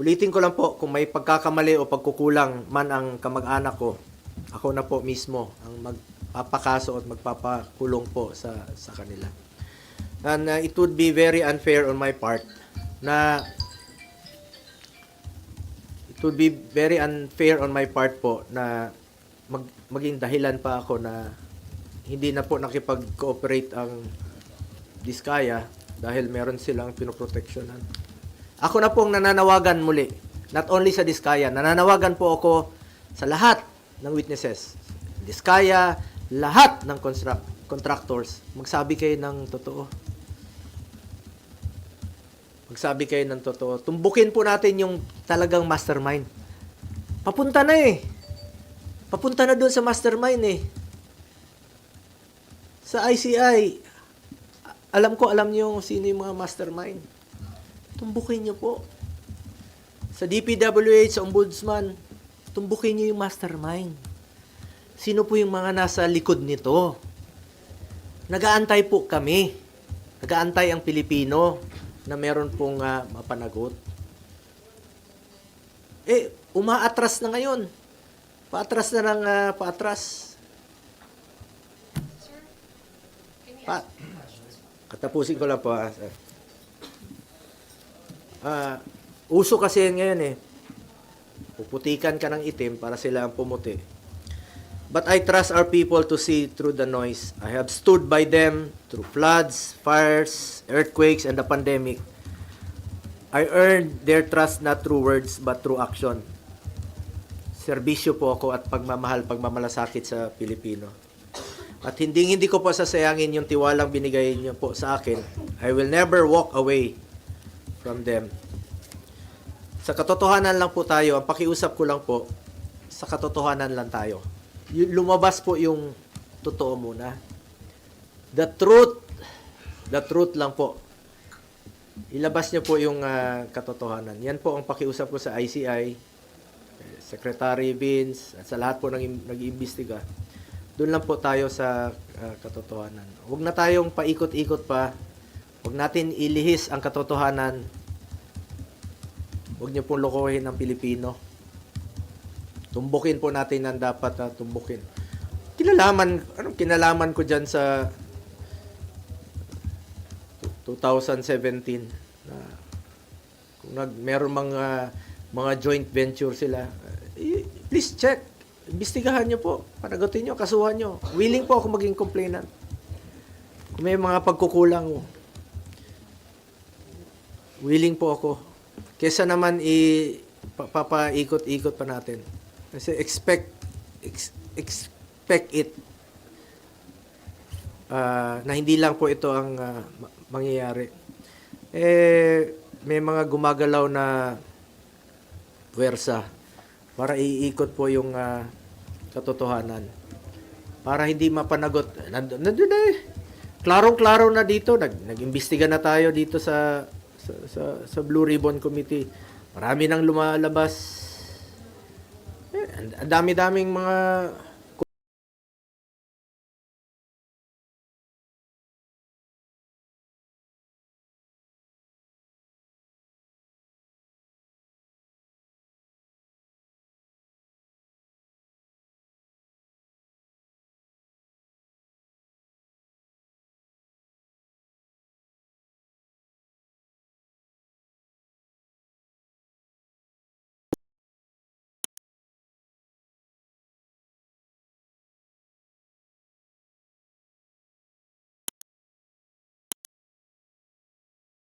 Ulitin ko lang po, kung may pagkakamali o pagkukulang man ang kamag-anak ko, ako na po mismo ang magpapakaso at magpapakulong po sa, sa kanila. And uh, it would be very unfair on my part na it would be very unfair on my part po na mag, maging dahilan pa ako na hindi na po nakipag-cooperate ang Diskaya dahil meron silang pinoproteksyonan. Ako na pong nananawagan muli, not only sa Diskaya, nananawagan po ako sa lahat ng witnesses. Diskaya, lahat ng construct, contractors, magsabi kayo ng totoo. Magsabi kayo ng totoo. Tumbukin po natin yung talagang mastermind. Papunta na eh. Papunta na doon sa mastermind eh. Sa ICI, alam ko, alam niyo sino yung mga mastermind. Tumbukin niyo po. Sa DPWH, sa Ombudsman, tumbukin niyo yung mastermind. Sino po yung mga nasa likod nito? Nagaantay po kami. Nagaantay ang Pilipino na meron pong ah, mapanagot. Eh, umaatras na ngayon. Paatras na ng ah, paatras. Pa Katapusin ko lang po. ah, sir. Ah, uso kasi ngayon eh. Puputikan ka ng itim para sila ang pumuti. But I trust our people to see through the noise. I have stood by them through floods, fires, earthquakes, and the pandemic. I earned their trust not through words but through action. Serbisyo po ako at pagmamahal, pagmamalasakit sa Pilipino. At hindi hindi ko po sasayangin yung tiwalang binigay niyo po sa akin. I will never walk away from them. Sa katotohanan lang po tayo, ang pakiusap ko lang po, sa katotohanan lang tayo. Lumabas po yung totoo muna. The truth, the truth lang po. Ilabas niyo po yung ah, katotohanan. Yan po ang pakiusap ko sa ICI, Secretary Vince, at sa lahat po ng im- nag-iimbestiga. Doon lang po tayo sa ah, katotohanan. Huwag na tayong paikot-ikot pa. Huwag natin ilihis ang katotohanan. Huwag niyo pong lokohin ang Pilipino. Tumbukin po natin ang dapat na tumbukin. Kinalaman, anong kinalaman ko dyan sa 2017 na kung nag meron mga mga joint venture sila, eh, please check. Imbestigahan nyo po. Panagutin nyo, kasuhan nyo. Willing po ako maging complainant. Kung may mga pagkukulang, oh, willing po ako. Kesa naman i pa- papaikot-ikot pa natin. Kasi expect ex- expect it ah, na hindi lang po ito ang ma- mangyayari. Eh may mga gumagalaw na puwersa para iikot po yung ah, katotohanan. Para hindi mapanagot. Nandun, nandun na eh. Klarong-klaro na dito. Nag, nag-imbestiga na tayo dito sa, sa, sa, sa Blue Ribbon Committee. Marami nang lumalabas. Eh, ang- dami-daming mga